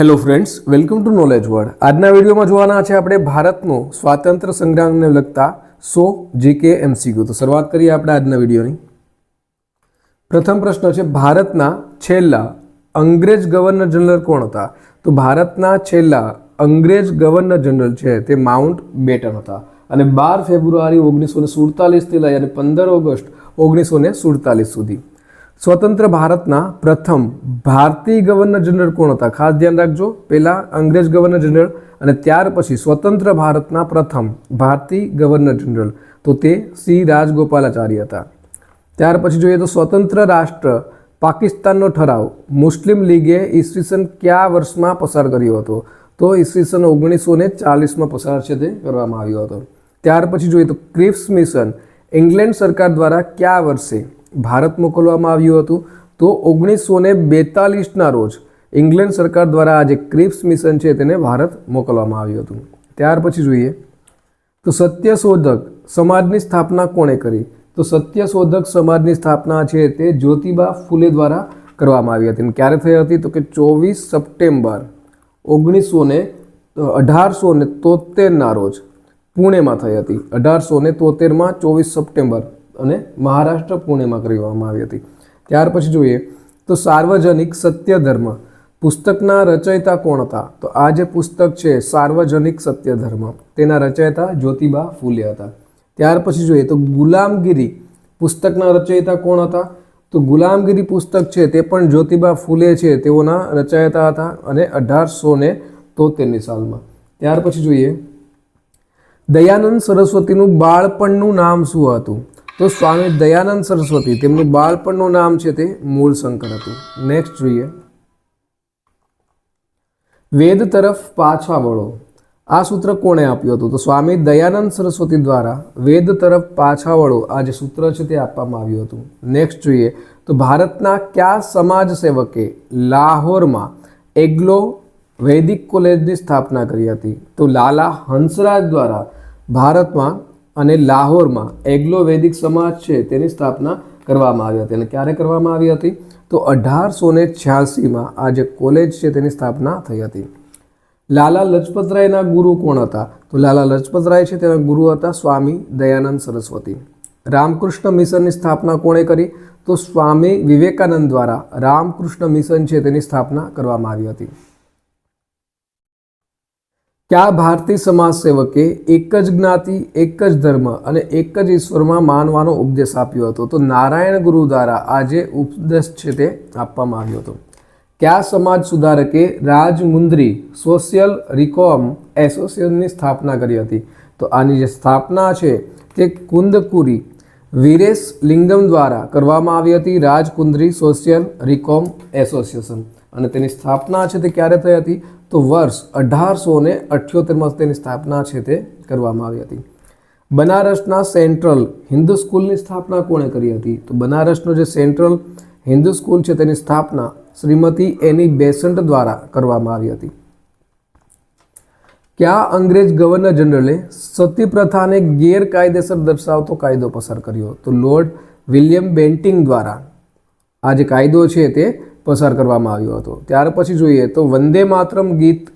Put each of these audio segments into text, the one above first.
Hello friends welcome to knowledge word આજના વિડીયોમાં જોવાના છે આપણે ભારતનો સ્વાતંત્ર્ય સંગ્રામને લગતા સો જીકે એમસીક્યુ તો શરૂઆત કરીએ આપણે આજના વિડીયોની. પ્રથમ પ્રશ્ન છે, ભારતના છેલ્લા અંગ્રેજ ગવર્નર જનરલ કોણ હતા? તો ભારતના છેલ્લા અંગ્રેજ ગવર્નર જનરલ છે તે માઉન્ટ બેટન હતા. અને બાર ફેબ્રુઆરી ઓગણીસો ને સુડતાલીસથી લઈ અને પંદર ઓગસ્ટ ઓગણીસો ને સુડતાલીસ સુધી. સ્વતંત્ર ભારતના પ્રથમ ભારતીય ગવર્નર જનરલ કોણ હતા? ખાસ ધ્યાન રાખજો. પહેલાં અંગ્રેજ ગવર્નર જનરલ અને ત્યાર પછી સ્વતંત્ર ભારતના પ્રથમ ભારતીય ગવર્નર જનરલ. તો તે સી રાજગોપાલાચારી હતા. ત્યાર પછી જોઈએ તો સ્વતંત્ર રાષ્ટ્ર પાકિસ્તાનનો ઠરાવ. મુસ્લિમ લીગે ઈસવીસન કયા વર્ષમાં પસાર કર્યો હતો? તો ઈસવીસન ઓગણીસો ને ચાલીસમાં પસાર છે તે કરવામાં આવ્યો હતો. ત્યાર પછી જોઈએ તો ક્રિપ્સ મિશન. ઇંગ્લેન્ડ સરકાર દ્વારા કયા વર્ષે ભારત મોકલવામાં આવ્યું હતું? તો ઓગણીસો ને બેતાલીસના રોજ ઇંગ્લેન્ડ સરકાર દ્વારા આ જે ક્રિપ્સ મિશન છે તેને ભારત મોકલવામાં આવ્યું હતું. ત્યાર પછી જોઈએ તો સત્યશોધક સમાજની સ્થાપના કોણે કરી? તો સત્યશોધક સમાજની સ્થાપના છે તે જ્યોતિબા ફૂલે દ્વારા કરવામાં આવી હતી. અને ક્યારે થઈ હતી? તો કે ચોવીસ સપ્ટેમ્બર ઓગણીસો ને અઢારસો ને તોતેરના રોજ. પુણેમાં થઈ હતી. અઢારસો ને તોતેરમાં ચોવીસ સપ્ટેમ્બર અને મહારાષ્ટ્ર પુણેમાં કરવામાં આવી હતી. ત્યાર પછી જોઈએ તો સાર્વજનિક સત્ય ધર્મ પુસ્તકના રચયિતા કોણ હતા? તો આ જે પુસ્તક છે, સાર્વજનિક સત્ય ધર્મ તેના રચયિતા જ્યોતિબા ફૂલે હતા. ત્યાર પછી જોઈએ તો ગુલામગીરી. પુસ્તકના રચયિતા કોણ હતા? તો ગુલામગીરી પુસ્તક છે તે પણ જ્યોતિબા ફૂલે છે, તેઓના રચયિતા હતા અને અઢારસો ને તોતેરની સાલમાં. ત્યાર પછી જોઈએ દયાનંદ સરસ્વતીનું બાળપણનું નામ શું હતું? તો સ્વામી દયાનંદ સરસ્વતી, તેમનું બાળપણનું નામ છે તે મૂળશંકર હતું. નેક્સ્ટ જોઈએ. વેદ તરફ પાછા વળો. આ સૂત્ર કોણે આપ્યું હતું? તો સ્વામી દયાનંદ સરસ્વતી દ્વારા વેદ તરફ પાછા વળો. આ જે સૂત્ર છે તે આપવામાં આવ્યું હતું. નેક્સ્ટ જોઈએ. તો ભારતના કયા સમાજ સેવકે લાહોરમાં એગ્લો વૈદિક કોલેજની સ્થાપના કરી હતી? તો લાલા હંસરાજ દ્વારા ભારતમાં અને લાહોરમાં એગ્લો વૈદિક સમાજ છે તેની સ્થાપના કરવામાં આવી હતી. અને ક્યારે કરવામાં આવી હતી? તો અઢારસો ને છ્યાસીમાં આ જે કોલેજ છે તેની સ્થાપના થઈ હતી. લાલા લજપતરાયના ગુરુ કોણ હતા? તો લાલા લજપતરાય છે તેના ગુરુ હતા સ્વામી દયાનંદ સરસ્વતી. રામકૃષ્ણ મિશનની સ્થાપના કોણે કરી? તો સ્વામી વિવેકાનંદ દ્વારા રામકૃષ્ણ મિશન છે તેની સ્થાપના કરવામાં આવી હતી. કયા ભારતીય સમાજ સેવકે એક જ જ્ઞાતિ એક જ ધર્મ અને એક જ ઈશ્વરમાં માનવાનો ઉપદેશ આપ્યો હતો? તો નારાયણ ગુરુ દ્વારા આ જે ઉપદેશ છે તે આપવામાં આવ્યો હતો. કયા સમાજ સુધારકે રાજમુંદ્રી સોશિયલ રિકોમ એસોસિએશનની સ્થાપના કરી હતી? તો આની જે સ્થાપના છે તે કુંદકુરી વીરેશ લિંગમ દ્વારા કરવામાં આવી હતી. રાજકુંદ્રી સોશિયલ રિકોમ એસોસિએશન અને તેની સ્થાપના છે તે ક્યારે થઈ હતી? તો વર્ષ અઢારસો ને અઠ્યોતેરમાં તેની સ્થાપના છે તે કરવામાં આવી હતી. બનારસના સેન્ટ્રલ હિન્દુ સ્કૂલની સ્થાપના કોણે કરી હતી? તો બનારસનો જે સેન્ટ્રલ હિન્દુ સ્કૂલ છે તેની સ્થાપના શ્રીમતી એની બેસન્ટ દ્વારા કરવામાં આવી હતી. કયા અંગ્રેજ ગવર્નર જનરલે સતી પ્રથાને ગેરકાયદેસર દર્શાવતો કાયદો પસાર કર્યો? તો લોર્ડ વિલિયમ બેન્ટિંગ દ્વારા આ જે કાયદો છે તે પસાર કરવામાં આવ્યો હતો. ત્યાર પછી જોઈએ તો વંદે માતરમ ગીત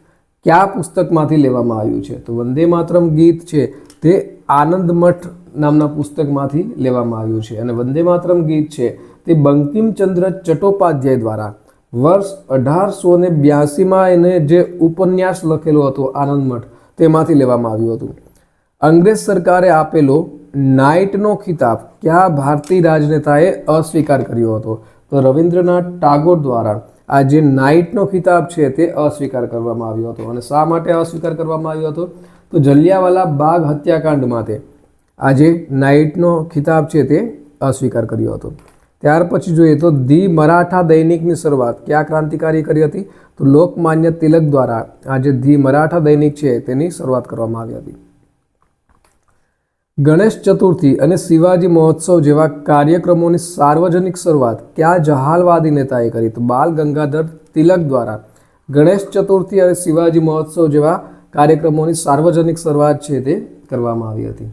કયા પુસ્તકમાંથી લેવામાં આવ્યું છે? તો વંદે માતરમ ગીત છે તે આનંદ મઠ નામના પુસ્તકમાંથી લેવામાં આવ્યું છે. અને વંદે માતરમ ગીત છે તે બંકિમચંદ્ર ચટ્ટોપાધ્યાય દ્વારા વર્ષ અઢારસો ને બ્યાસીમાં એને જે ઉપન્યાસ લખેલો હતો આનંદ મઠ, તેમાંથી લેવામાં આવ્યું હતું. અંગ્રેજ સરકારે આપેલો નાઇટનો ખિતાબ કયા ભારતીય રાજનેતાએ અસ્વીકાર કર્યો હતો? તો રવિન્દ્રનાથ ટાગોર દ્વારા આ જે નાઇટનો ખિતાબ છે તે અસ્વીકાર કરવામાં આવ્યો હતો. અને શા માટે અસ્વીકાર કરવામાં આવ્યો હતો? તો જલિયાવાલા બાગ હત્યાકાંડ માટે આ જે નાઇટનો ખિતાબ છે તે અસ્વીકાર કર્યો હતો. ત્યાર પછી જોઈએ તો ધી મરાઠા દૈનિકની શરૂઆત કયા ક્રાંતિકારી કરી હતી? તો લોકમાન્ય તિલક દ્વારા આ જે ધી મરાઠા દૈનિક છે તેની શરૂઆત કરવામાં આવી હતી. ગણેશ ચતુર્થી અને શિવાજી મહોત્સવ જેવા કાર્યક્રમોની સાર્વજનિક શરૂઆત કયા જહાલવાદી નેતાએ કરી તો બાલ ગંગાધર તિલક દ્વારા. ગણેશ ચતુર્થી અને શિવાજી મહોત્સવ જેવા કાર્યક્રમોની સાર્વજનિક શરૂઆત છે તે કરવામાં આવી હતી.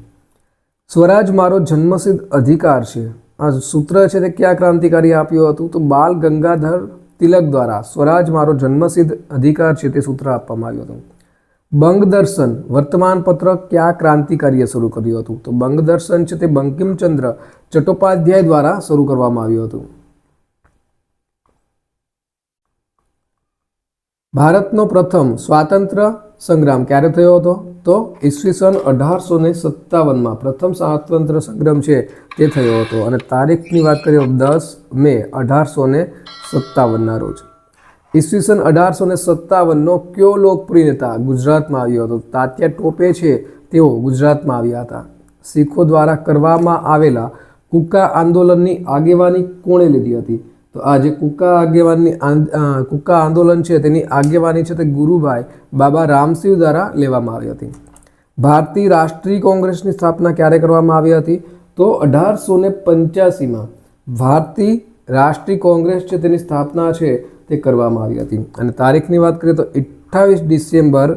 સ્વરાજ મારો જન્મસિદ્ધ અધિકાર છે. આ સૂત્ર છે તે કયા ક્રાંતિકારી આપ્યું હતું? તો બાલ ગંગાધર તિલક દ્વારા સ્વરાજ મારો જન્મસિદ્ધ અધિકાર છે તે સૂત્ર આપવામાં આવ્યું હતું. બંગદર્શન, વર્તમાનપત્ર કયા ક્રાંતિકારીએ શરૂ કર્યું હતું? તો બંગદર્શન છે તે બંકિમચંદ્ર ચટ્ટોપાધ્યાય દ્વારા શરૂ કરવામાં આવ્યું હતું. ભારતનો પ્રથમ સ્વાતંત્ર્ય સંગ્રામ ક્યારે થયો હતો? તો ઈસવીસન અઢારસો ને સત્તાવનમાં પ્રથમ સ્વાતંત્ર્ય સંગ્રામ છે તે થયો હતો. અને તારીખની વાત કરીએ દસ મે અઢારસો ને સત્તાવનના રોજ. ઈસવીસન અઢારસો ને સત્તાવનનો કયો લોકપ્રિય નેતા ગુજરાતમાં આવ્યો હતો? તાત્યા ટોપે છે તેઓ ગુજરાતમાં આવ્યા હતા. શીખો દ્વારા કરવામાં આવેલા કુકા આંદોલનની આગેવાની કોણે લીધી હતી? તો આ જે કુકા આગેવાનની કુકા આંદોલન છે તેની આગેવાની છે તે ગુરુભાઈ બાબા રામસિંહ દ્વારા લેવામાં આવી હતી. ભારતીય રાષ્ટ્રીય કોંગ્રેસની સ્થાપના ક્યારે કરવામાં આવી હતી? તો અઢારસો ને પંચ્યાસીમાં ભારતીય રાષ્ટ્રીય કોંગ્રેસ છે તેની સ્થાપના છે તે કરવામાં આવી હતી. અને તારીખની વાત કરીએ તો અઠ્ઠાવીસ ડિસેમ્બર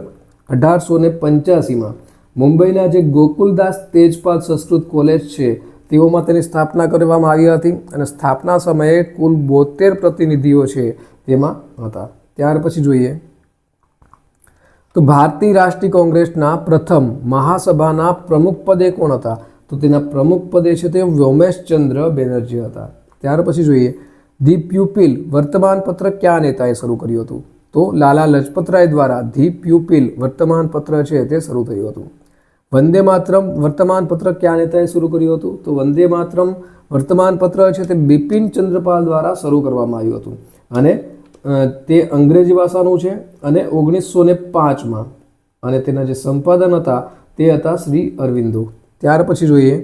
અઢારસો ને પંચ્યાસીમાં મુંબઈના જે ગોકુલદાસ તેજપાલ સંસ્કૃત કોલેજ છે, તેઓમાં તેની સ્થાપના કરવામાં આવી હતી અને સ્થાપના સમયે કુલ બોતેર પ્રતિનિધિઓ છે તેમાં હતા. ત્યાર પછી જોઈએ. તો ભારતીય રાષ્ટ્રીય કોંગ્રેસના પ્રથમ મહાસભાના પ્રમુખ પદે કોણ હતા? તો તેના પ્રમુખ પદે છે તે વ્યોમેશચંદ્ર બેનર્જી હતા. ત્યાર પછી જોઈએ. ધી પ્યુપિલ વર્તમાનપત્ર કયા નેતાએ શરૂ કર્યું હતું. તો લાલા લજપતરાય દ્વારા ધી પ્યુપિલ વર્તમાનપત્ર છે તે શરૂ થયું હતું. વંદે માતરમ વર્તમાનપત્ર કયા નેતાએ શરૂ કર્યું હતું. તો વંદે માતરમ વર્તમાનપત્ર છે તે બિપિન ચંદ્રપાલ દ્વારા શરૂ કરવામાં આવ્યું હતું. અને તે અંગ્રેજી ભાષાનું છે અને ઓગણીસો ને પાંચમાં. અને તેના જે સંપાદન હતા તે હતા શ્રી અરવિંદો. ત્યાર પછી જોઈએ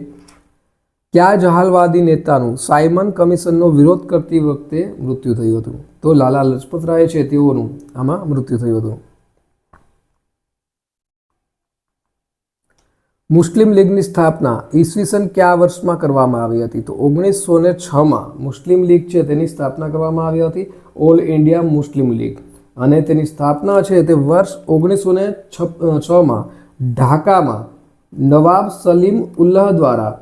કયા જહાલવાદી નેતાનું સાયમન કમિશનનો વિરોધ કરતી વખતે મૃત્યુ થયું હતું તો લાલા લજપતરાય છે તેઓનું આમાં મૃત્યુ થયું હતું મુસ્લિમ લીગની સ્થાપના ઈસવીસન કયા વર્ષમાં કરવામાં આવી હતી? તો ઓગણીસો ને છમાં મુસ્લિમ લીગ છે તેની સ્થાપના કરવામાં આવી હતી, ઓલ ઇન્ડિયા મુસ્લિમ લીગ. અને તેની સ્થાપના છે તે વર્ષ ઓગણીસો ને છમાં ઢાકામાં નવાબ સલીમ ઉલ્લાહ દ્વારા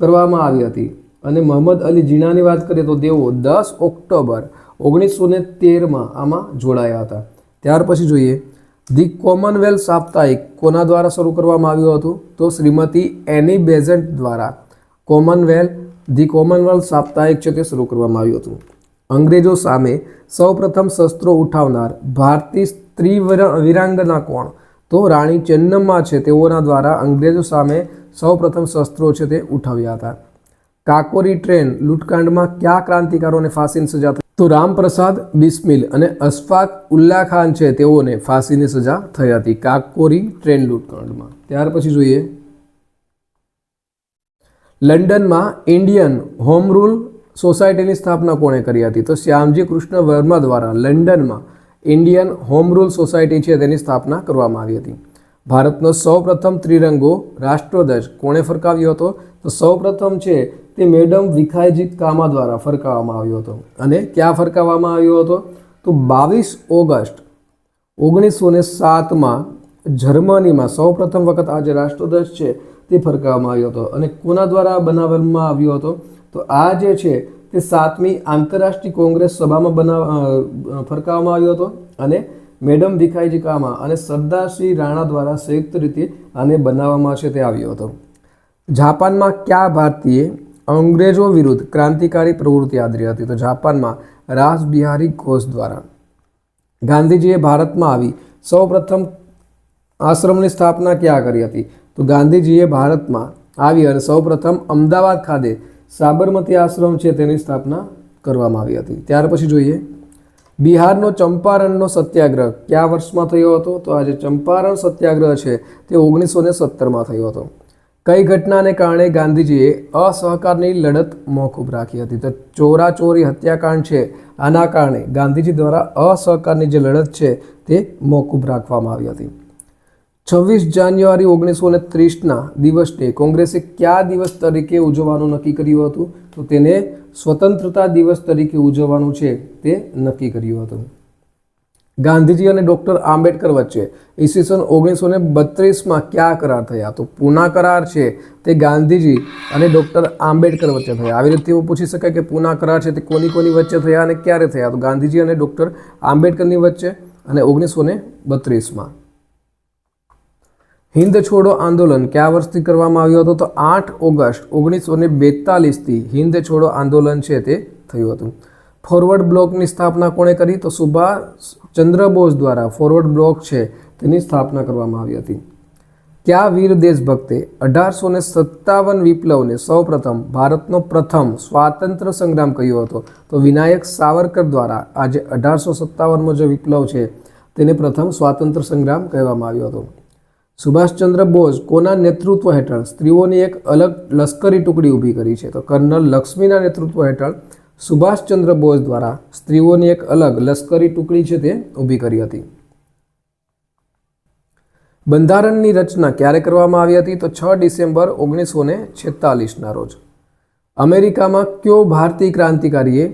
કરવામાં આવી હતી. અને મોહમ્મદ અલી જીનાની વાત કરીએ તો તેઓ દસ ઓક્ટોબર ઓગણીસો ને તેરમાં આમાં જોડાયા હતા. ત્યાર પછી જોઈએ. ધી કોમનવેલ્થ સાપ્તાહિક કોના દ્વારા શરૂ કરવામાં આવ્યું હતું? તો શ્રીમતી એની બેઝન્ટ દ્વારા. કોમનવેલ્થ, ધી કોમનવેલ્થ સાપ્તાહિક છે તે શરૂ કરવામાં આવ્યું હતું. અંગ્રેજો સામે સૌપ્રથમ શસ્ત્રો ઉઠાવનાર ભારતીય સ્ત્રી વિરાંગના કોણ? તો રાણી ચેન્નમ્મા છે તેઓના દ્વારા અંગ્રેજો સામે સૌપ્રથમ શસ્ત્રો છે તે ઉઠાવ્યા હતા. કાકોરી ટ્રેન લૂંટકાંડમાં કયા ક્રાંતિકારોને ફાંસીની સજા થઈ? તો રામપ્રસાદ, બિસ્મિલ અને અશફાક ઉલ્લા ખાન છે તેઓને ફાંસીની સજા થઈ હતી કાકોરી ટ્રેન લૂંટકાંડમાં. ત્યાર પછી જોઈએ. લંડનમાં ઇન્ડિયન હોમ રૂલ સોસાયટીની સ્થાપના કોણે કરી હતી? તો શ્યામજી કૃષ્ણ વર્મા દ્વારા લંડનમાં ઇન્ડિયન હોમ રૂલ સોસાયટી છે તેની સ્થાપના કરવામાં આવી હતી. ભારતનો સૌપ્રથમ ત્રિરંગો રાષ્ટ્રધ્વજ કોણે ફરકાવ્યો હતો? તો સૌપ્રથમ છે તે મેડમ વિખાયજીત કામા દ્વારા ફરકાવવામાં આવ્યો હતો. અને ક્યાં ફરકાવવામાં આવ્યો હતો? તો બાવીસ ઓગસ્ટ ઓગણીસો ને સાતમાં જર્મનીમાં સૌપ્રથમ વખત આ જે રાષ્ટ્રધ્વજ છે તે ફરકાવવામાં આવ્યો હતો. અને કોના દ્વારા બનાવવામાં આવ્યો હતો? તો આ જે છે તે સાતમી આંતરરાષ્ટ્રીય કોંગ્રેસ સભામાં બનાવ ફરકાવવામાં આવ્યો હતો. અને મેડમ ભીખાઈજી કામા અને સરદારશ્રી રાણા દ્વારા સંયુક્ત રીતે આને બનાવવામાં છે તે આવ્યો હતો. જાપાનમાં કયા ભારતીય અંગ્રેજો વિરુદ્ધ ક્રાંતિકારી પ્રવૃત્તિ આદરી હતી? તો જાપાનમાં રાસબિહારી ઘોષ દ્વારા. ગાંધીજીએ ભારતમાં આવી સૌપ્રથમ આશ્રમની સ્થાપના ક્યાં કરી હતી? તો ગાંધીજીએ ભારતમાં આવી અને સૌપ્રથમ અમદાવાદ ખાતે સાબરમતી આશ્રમ છે તેની સ્થાપના કરવામાં આવી હતી. ત્યાર પછી જોઈએ. બિહારનો ચંપારણનો સત્યાગ્રહ કયા વર્ષમાં થયો હતો? તો આ જે ચંપારણ સત્યાગ્રહ છે તે ઓગણીસો ને સત્તરમાં થયો હતો. કઈ ઘટનાને કારણે ગાંધીજીએ અસહકારની લડત મોકૂફ રાખી હતી? તો ચોરાચોરી હત્યાકાંડ છે. આના કારણે ગાંધીજી દ્વારા અસહકારની જે લડત છે તે મોકૂફ રાખવામાં આવી હતી. છવ્વીસ જાન્યુઆરી ઓગણીસો ને ત્રીસના દિવસને કોંગ્રેસે કયા દિવસ તરીકે ઉજવવાનું નક્કી કર્યું હતું? તો તેને સ્વતંત્રતા દિવસ તરીકે ઉજવવાનું છે તે નક્કી કર્યું હતું. ગાંધીજી અને ડૉક્ટર આંબેડકર વચ્ચે ઈસવીસન ઓગણીસો ને બત્રીસમાં કયા કરાર થયા? તો પૂના કરાર છે તે ગાંધીજી અને ડૉક્ટર આંબેડકર વચ્ચે થયા. આવી રીતે એવું પૂછી શકાય કે પૂના કરાર છે તે કોની કોની વચ્ચે થયા અને ક્યારે થયા? તો ગાંધીજી અને ડૉક્ટર આંબેડકરની વચ્ચે અને ઓગણીસો ને બત્રીસમાં. હિન્દ છોડો આંદોલન કયા વર્ષથી કરવામાં આવ્યું હતું? તો આઠ ઓગસ્ટ ઓગણીસો ને બેતાલીસથી હિન્દ છોડો આંદોલન છે તે થયું હતું. ફોરવર્ડ બ્લોકની સ્થાપના કોણે કરી? તો સુભાષ ચંદ્ર બોઝ દ્વારા ફોરવર્ડ બ્લોક છે તેની સ્થાપના કરવામાં આવી હતી. કયા વીર દેશભક્તે અઢારસો ને સત્તાવન વિપ્લવને સૌપ્રથમ ભારતનો પ્રથમ સ્વાતંત્ર્ય સંગ્રામ કહ્યો હતો? તો વિનાયક સાવરકર દ્વારા આજે અઢારસો સત્તાવનમાં જે વિપ્લવ છે, તેને પ્રથમ સ્વાતંત્ર્ય સંગ્રામ કહેવામાં આવ્યો હતો. સુભાષચંદ્ર બોઝ કોના નેતૃત્વ હેઠળ સ્ત્રીઓની એક અલગ લશ્કરી ટુકડી ઊભી કરી છે? તો કર્નલ લક્ષ્મીના નેતૃત્વ હેઠળ સુભાષચંદ્ર બોઝ દ્વારા સ્ત્રીઓની એક અલગ લશ્કરી ટુકડી છે તે ઊભી કરી હતી. બંધારણની રચના ક્યારે કરવામાં આવી હતી? તો છ ડિસેમ્બર ઓગણીસો ને છેતાલીસના રોજ. અમેરિકામાં કયો ભારતીય ક્રાંતિકારીએ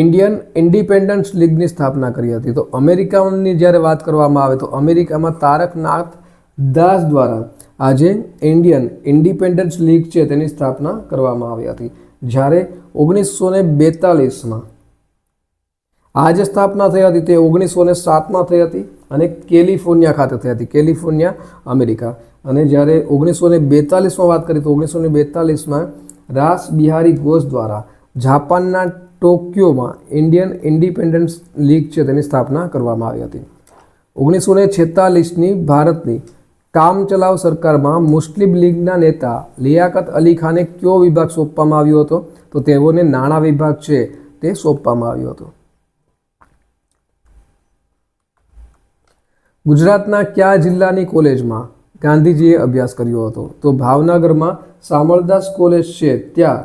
ઇન્ડિયન ઇન્ડિપેન્ડન્સ લીગની સ્થાપના કરી હતી? તો અમેરિકાની જ્યારે વાત કરવામાં આવે તો અમેરિકામાં તારકનાથ દાસ દ્વારા આજે ઇન્ડિયન ઇન્ડિપેન્ડન્સ લીગ છે તેની સ્થાપના કરવામાં આવી હતી. જ્યારે ઓગણીસો ને બેતાલીસમાં આ જે સ્થાપના થઈ હતી તે ઓગણીસો ને સાતમાં થઈ હતી અને કેલિફોર્નિયા ખાતે થઈ હતી. California, America. અને જ્યારે ઓગણીસો ને બેતાલીસમાં વાત કરી તો ઓગણીસો ને બેતાલીસમાં રાસ બિહારી ઘોષ દ્વારા જાપાનના ટોક્યોમાં ઇન્ડિયન ઇન્ડિપેન્ડન્સ લીગ છે તેની સ્થાપના કરવામાં આવી હતી. ઓગણીસો ને છેતાલીસની ભારતની કામચલાઉ સરકારમાં મુસ્લિમ લીગના નેતા લિયાકત અલી ખાને કયો વિભાગ સોંપવામાં આવ્યો હતો? તો તેઓને નાણાં વિભાગ છે તે સોંપવામાં આવ્યો હતો. ગુજરાતના કયા જિલ્લાની કોલેજમાં ગાંધીજીએ અભ્યાસ કર્યો હતો? તો ભાવનગરમાં સામળદાસ કોલેજ છે ત્યાં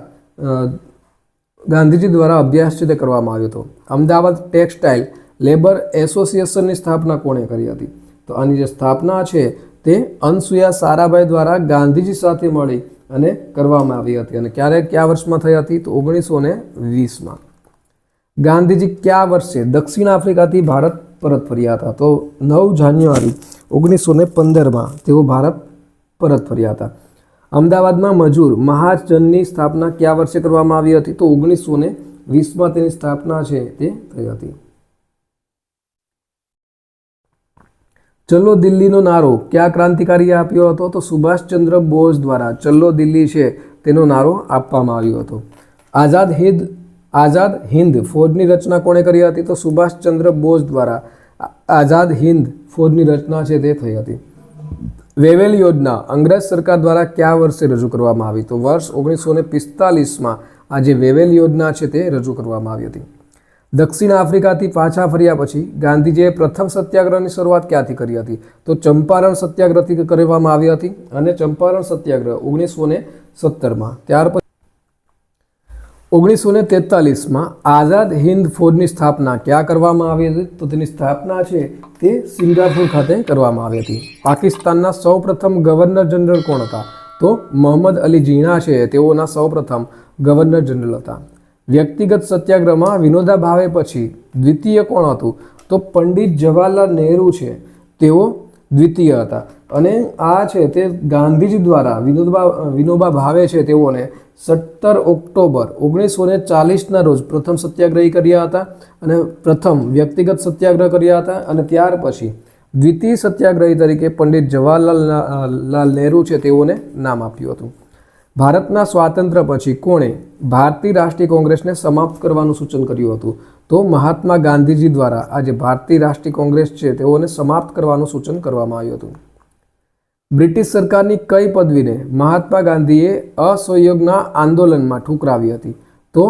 ગાંધીજી દ્વારા અભ્યાસ છે તે કરવામાં આવ્યો હતો. અમદાવાદ ટેક્સટાઇલ લેબર એસોસિએશનની સ્થાપના કોણે કરી હતી? તો આની જે સ્થાપના છે તે અનસુયા સારાભાઈ દ્વારા ગાંધીજી સાથે મળી અને કરવામાં આવી હતી. અને ક્યારે કયા વર્ષમાં થઈ હતી તો ઓગણીસો ને વીસમાં. ગાંધીજી કયા વર્ષે દક્ષિણ આફ્રિકાથી ભારત પરત ફર્યા હતા? તો નવ જાન્યુઆરી ઓગણીસો ને પંદરમાં તેઓ ભારત પરત ફર્યા હતા. અમદાવાદમાં મજૂર મહાજનની સ્થાપના કયા વર્ષે કરવામાં આવી હતી? તો ઓગણીસો ને વીસમાં તેની સ્થાપના છે તે થઈ હતી. ચલો દિલ્હીનો નારો. ક્યાં ક્રાંતિકારીએ આપ્યો હતો? તો સુભાષચંદ્ર બોઝ દ્વારા. ચલો દિલ્હી છે. તેનો નારો આપવામાં આવ્યો હતો. આઝાદ હિંદ આઝાદ હિન્દ ફૌજની રચના કોણે કરી હતી? તો સુભાષચંદ્ર બોઝ દ્વારા. આઝાદ હિન્દ ફોજની રચના છે તે થઈ હતી. વેવેલ યોજના અંગ્રેજ સરકાર દ્વારા કયા વર્ષે રજૂ કરવામાં આવી? તો વર્ષ ઓગણીસો ને પિસ્તાલીસમાં આ જે વેવેલ યોજના છે તે રજૂ કરવામાં આવી હતી. દક્ષિણ આફ્રિકાથી પાછા ફર્યા પછી ગાંધીજીએ પ્રથમ સત્યાગ્રહની શરૂઆત ક્યાંથી કરી હતી? તો ચંપારણ સત્યાગ્રહથી કરવામાં આવી હતી અને ચંપારણ સત્યાગ્રહ ઓગણીસો ને સત્તરમાં. ત્યાર પછી ઓગણીસો ને તેતાલીસમાં આઝાદ હિન્દ ફોજની સ્થાપના ક્યાં કરવામાં આવી હતી? તો તેની સ્થાપના છે તે સિંગાપુર ખાતે કરવામાં આવી હતી. પાકિસ્તાનના સૌપ્રથમ ગવર્નર જનરલ કોણ હતા? તો મોહમ્મદ અલી જીણા છે. તેઓના સૌપ્રથમ ગવર્નર જનરલ હતા. વ્યક્તિગત સત્યાગ્રહમાં વિનોદા ભાવે પછી દ્વિતીય કોણ હતું? તો પંડિત જવાહરલાલ નહેરુ છે. તેઓ દ્વિતીય હતા. અને આ છે તે ગાંધીજી દ્વારા વિનોદબા વિનોબા ભાવે છે તેઓને સત્તર ઓક્ટોબર ઓગણીસો ને ચાલીસના રોજ પ્રથમ સત્યાગ્રહી કર્યા હતા અને પ્રથમ વ્યક્તિગત સત્યાગ્રહ કર્યા હતા અને ત્યાર પછી દ્વિતીય સત્યાગ્રહી તરીકે પંડિત જવાહરલાલ લાલ નહેરુ છે તેઓને નામ આપ્યું હતું. ભારતના સ્વાતંત્ર્ય પછી કોણે ભારતીય રાષ્ટ્રીય કોંગ્રેસને સમાપ્ત કરવાનું સૂચન કર્યું હતું? તો મહાત્મા ગાંધીજી દ્વારા આજે ભારતીય રાષ્ટ્રીય કોંગ્રેસ છે, તેઓને સમાપ્ત કરવાનું સૂચન કરવામાં આવ્યું હતું. બ્રિટિશ સરકારની કઈ પદવીને મહાત્મા ગાંધીએ અસહયોગના આંદોલનમાં ઠુકરાવી હતી? તો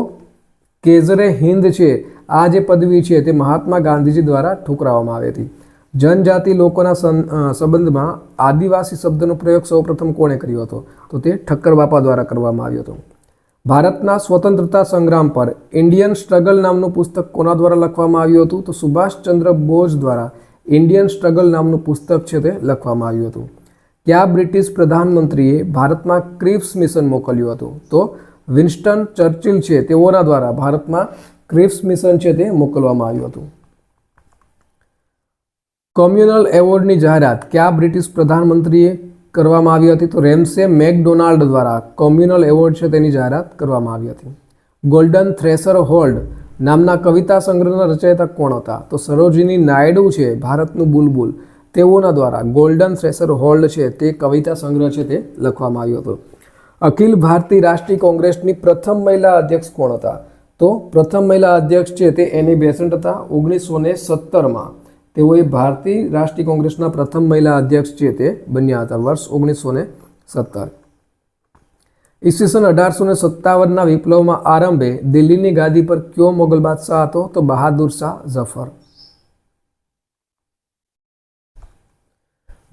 કેઝરે હિન્દ છે, આ જે પદવી છે, તે મહાત્મા ગાંધીજી દ્વારા ઠુકરાવવામાં આવી હતી. જનજાતિ લોકોના સંબંધમાં આદિવાસી શબ્દનો પ્રયોગ સૌપ્રથમ કોણે કર્યો હતો? તો તે ઠક્કર બાપા દ્વારા કરવામાં આવ્યો હતો. ભારતના સ્વતંત્રતા સંગ્રામ પર ઇન્ડિયન સ્ટ્રગલ નામનું પુસ્તક કોના દ્વારા લખવામાં આવ્યું હતું? તો સુભાષચંદ્ર બોઝ દ્વારા ઇન્ડિયન સ્ટ્રગલ નામનું પુસ્તક છે તે લખવામાં આવ્યું હતું. કયા બ્રિટિશ પ્રધાનમંત્રીએ ભારતમાં ક્રિપ્સ મિશન મોકલ્યું હતું? તો વિન્સ્ટન ચર્ચિલ છે તેઓના દ્વારા ભારતમાં ક્રિપ્સ મિશન છે તે મોકલવામાં આવ્યું હતું. કોમ્યુનલ એવોર્ડની જાહેરાત કયા બ્રિટિશ પ્રધાનમંત્રીએ કરવામાં આવી હતી? તો રેમ્સે મેકડોનાલ્ડ દ્વારા કોમ્યુનલ એવોર્ડ છે તેની જાહેરાત કરવામાં આવી હતી. ગોલ્ડન થ્રેસર હોલ્ડ નામના કવિતા સંગ્રહના રચયિતા કોણ હતા? તો સરોજિની નાયડુ છે, ભારતનું બુલબુલ. તેઓના દ્વારા ગોલ્ડન થ્રેસર હોલ્ડ છે તે કવિતા સંગ્રહ છે તે લખવામાં આવ્યો હતો. અખિલ ભારતીય રાષ્ટ્રીય કોંગ્રેસની પ્રથમ મહિલા અધ્યક્ષ કોણ હતા? તો પ્રથમ મહિલા અધ્યક્ષ છે તે એની બેસન્ટ હતા ઓગણીસો ને સત્તરમાં. તેઓએ ભારતીય રાષ્ટ્રીય કોંગ્રેસના પ્રથમ મહિલા અધ્યક્ષ છે તે બન્યા હતા, વર્ષ ઓગણીસો ને સત્તર. ઈસવીસન અઢારસો ને સત્તાવનના વિપ્લવમાં આરંભે દિલ્હીની ગાદી પર કયો મોગલ બાદશાહ હતો તો બહાદુર શાહ ઝફર.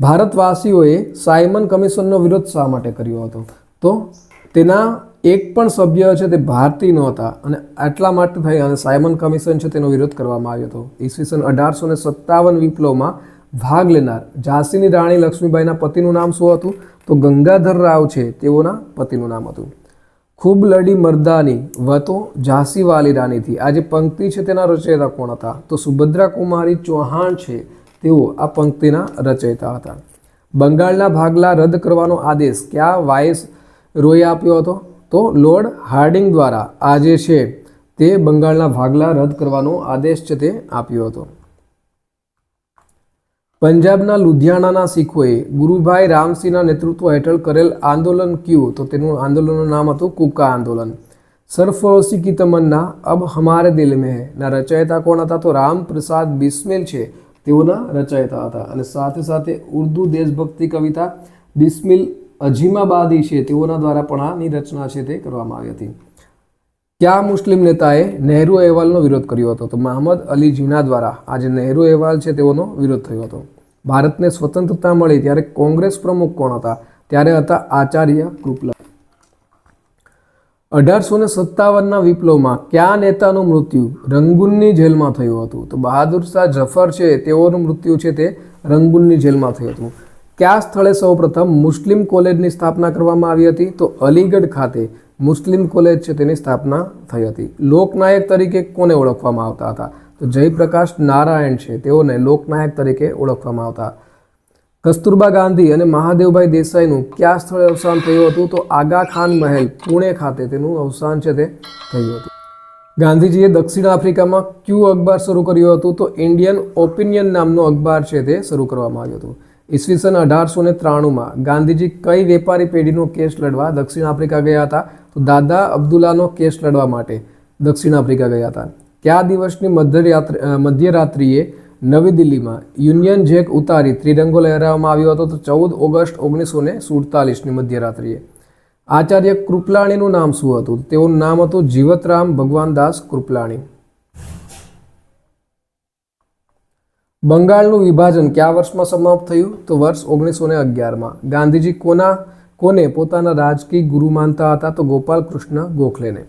ભારતવાસીઓએ સાયમન કમિશનનો વિરોધ શા માટે કર્યો હતો? તો તેના એક પણ સભ્ય છે તે ભારતીય નહોતા અને આટલા માટે થઈ અને સાયમન કમિશન છે તેનો વિરોધ કરવામાં આવ્યો હતો. ઈસવીસન અઢારસો ને સત્તાવન વિપ્લવમાં ભાગ લેનાર ઝાંસીની રાણી લક્ષ્મીબાઈના પતિનું નામ શું હતું? તો ગંગાધર રાવ છે તેઓના પતિનું નામ હતું. ખૂબ લડી મર્દાની વતો ઝાંસી વાલી રાણીથી. આ જે પંક્તિ છે તેના રચયિતા કોણ હતા? તો સુભદ્રા કુમારી ચૌહાણ છે તેઓ આ પંક્તિના રચયિતા હતા. બંગાળના ભાગલા રદ કરવાનો આદેશ કયા વાયસ રોએ આપ્યો હતો? તો લોર્ડ હાર્ડિંગ દ્વારા આજે છે તે બંગાળના ભાગલા રદ કરવાનો આદેશ છે તે આપ્યો હતો. પંજાબના લુધિયાણાના શીખોએ ગુરુભાઈ રામસિંહના નેતૃત્વ હેઠળ કરેલ આંદોલન કયું? તો તેનું આંદોલનનું નામ હતું કુકા આંદોલન. સરફરોશી કી તમન્ના, અબ હમારે દિલ મેં હૈ. ના રચયિતા કોણ હતા? તો રામ પ્રસાદ બિસ્મિલ છે તેઓના રચયિતા હતા. અને સાથે સાથે ઉર્દુ દેશભક્તિ કવિતા બિસ્મિલ અજીમાબાદી છે, તેઓના દ્વારા પણ આની રચના છે તે કરવામાં આવી હતી. કયા મુસ્લિમ નેતાએ નહેરુ અહેવાલનો વિરોધ કર્યો હતો? તો મહમદ અલી જીના દ્વારા આ નહેરુ અહેવાલ છે તેઓનો વિરોધ થયો હતો. ભારતને સ્વતંત્રતા મળી ત્યારે કોંગ્રેસ પ્રમુખ કોણ હતા? ત્યારે હતા આચાર્ય કૃપલા. અઢારસો ને સત્તાવનના વિપ્લવમાં કયા નેતાનું મૃત્યુ? રંગૂનની જેલમાં થયું હતું. તો બહાદુર શાહ જફર છે, તેઓનું મૃત્યુ છે તે રંગૂનની જેલમાં થયું હતું. કયા સ્થળે સૌપ્રથમ મુસ્લિમ કોલેજની સ્થાપના કરવામાં આવી હતી? તો અલીગઢ ખાતે મુસ્લિમ કોલેજ છે તેની સ્થાપના થઈ હતી. લોકનાયક તરીકે કોને ઓળખવામાં આવતા હતા? તો જયપ્રકાશ નારાયણ છે તેઓને લોકનાયક તરીકે ઓળખવામાં આવતા. કસ્તુરબા ગાંધી અને મહાદેવભાઈ દેસાઈનું કયા સ્થળે અવસાન થયું હતું? તો આગા ખાન મહેલ પુણે ખાતે તેનું અવસાન છે તે થયું હતું. ગાંધીજીએ દક્ષિણ આફ્રિકામાં ક્યુ અખબાર શરૂ કર્યું હતું? તો ઇન્ડિયન ઓપિનિયન નામનો અખબાર છે તે શરૂ કરવામાં આવ્યું હતું. ઈસવીસન અઢારસો ને ત્રાણુંમાં ગાંધીજી કઈ વેપારી પેઢીનો કેસ લડવા દક્ષિણ આફ્રિકા ગયા હતા? તો દાદા અબ્દુલ્લાનો કેસ લડવા માટે દક્ષિણ આફ્રિકા ગયા હતા. કયા દિવસની મધ્યરાત્રિએ નવી દિલ્હીમાં યુનિયન જેક ઉતારી ત્રિરંગો લહેરાવવામાં આવ્યો હતો? તો ચૌદ ઓગસ્ટ ઓગણીસો ને સુડતાલીસની મધ્યરાત્રિએ. આચાર્ય કૃપલાણીનું નામ શું હતું? તેઓનું નામ હતું જીવતરામ ભગવાનદાસ કૃપલાણી. બંગાળનું વિભાજન કયા વર્ષમાં સમાપ્ત થયું? તો વર્ષ ઓગણીસો ને અગિયારમાં. ગાંધીજી કોના, કોને પોતાના રાજકીય ગુરુ માનતા હતા? તો ગોપાલ કૃષ્ણ ગોખલેને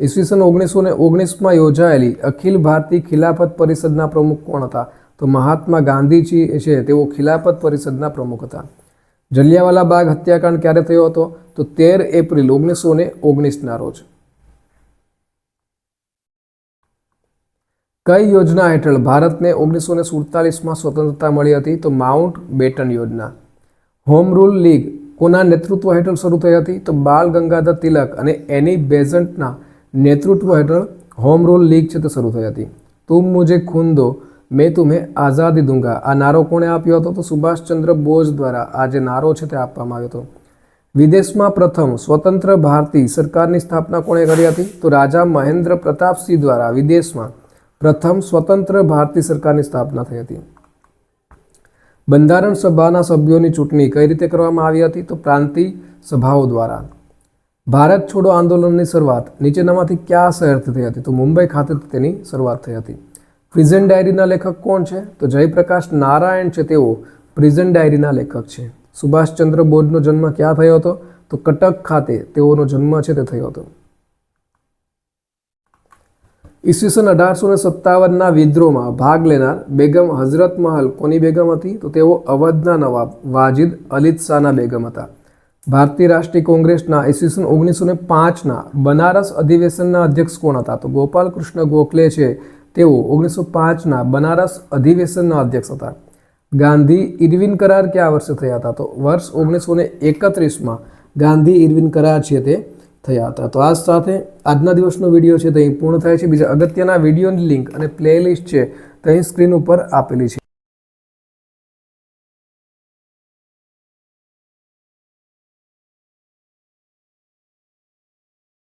ઈસવીસન ઓગણીસો ને ઓગણીસમાં યોજાયેલી અખિલ ભારતીય ખિલાફત પરિષદના પ્રમુખ કોણ હતા? તો મહાત્મા ગાંધીજી છે, તેઓ ખિલાફત પરિષદના પ્રમુખ હતા. જલિયાવાલા બાગ હત્યાકાંડ ક્યારે થયો હતો? તો તેર એપ્રિલ ઓગણીસો ને ઓગણીસના રોજ. કઈ યોજના હેઠળ ભારતને ઓગણીસો ને સુડતાલીસમાં સ્વતંત્રતા મળી હતી? તો માઉન્ટ બેટન યોજના. હોમ રૂલ લીગ કોના નેતૃત્વ હેઠળ શરૂ થઈ હતી? તો બાલ ગંગાધર તિલક અને એની બેઝન્ટના નેતૃત્વ હેઠળ હોમ રૂલ લીગ છે તે શરૂ થઈ હતી. તુમ મુજે ખૂન દો, મેં તુમે આઝાદી દૂંગા. આ નારો કોણે આપ્યો હતો? તો સુભાષચંદ્ર બોઝ દ્વારા આ જે નારો છે તે આપવામાં આવ્યો હતો. વિદેશમાં પ્રથમ સ્વતંત્ર ભારતીય સરકારની સ્થાપના કોણે કરી હતી? તો રાજા મહેન્દ્ર પ્રતાપસિંહ દ્વારા વિદેશમાં પ્રથમ સ્વતંત્ર ભારતીય સરકારની સ્થાપના થઈ હતી. બંધારણ સભાના સભ્યોની ચૂંટણી કઈ રીતે કરવામાં આવી હતી તો પ્રાંતિય સભાઓ દ્વારા. ભારત છોડો આંદોલનની શરૂઆત નીચેનામાંથી કયા શહેરથી થઈ હતી તો મુંબઈ ખાતે તેની શરૂઆત થઈ હતી. પ્રિઝન ડાયરીના લેખક કોણ છે? તો જયપ્રકાશ નારાયણ છે તેઓ પ્રિઝન ડાયરીના લેખક છે. સુભાષચંદ્ર બોઝનો જન્મ ક્યાં થયો હતો? તો કટક ખાતે તેઓનો જન્મ છે તે થયો હતો. ઈસવીસન અઢારસો ને સત્તાવનના વિદ્રોહમાં ભાગ લેનાર બેગમ હઝરત મહલ કોની બેગમ હતી? તો તેઓ અવધના નવાબ વાજિદ અલીદ શાહના બેગમ હતા. ભારતીય રાષ્ટ્રીય કોંગ્રેસના ઈસવીસન ઓગણીસો ને પાંચના બનારસ અધિવેશનના અધ્યક્ષ કોણ હતા? તો ગોપાલ કૃષ્ણ ગોખલે છે. તેઓ ઓગણીસો પાંચના બનારસ અધિવેશનના અધ્યક્ષ હતા. ગાંધી ઇરવિન કરાર કયા વર્ષે થયા હતા? તો વર્ષ ઓગણીસો ને એકત્રીસમાં ગાંધી ઇરવિન કરાર છે તે થયા હતા. તો આ સાથે આજના દિવસનો વીડિયો છે, તે પૂર્ણ થાય છે. બીજા અગત્યના વિડીયોની લિંક અને પ્લેલિસ્ટ છે, તે સ્ક્રીન ઉપર આપેલી છે.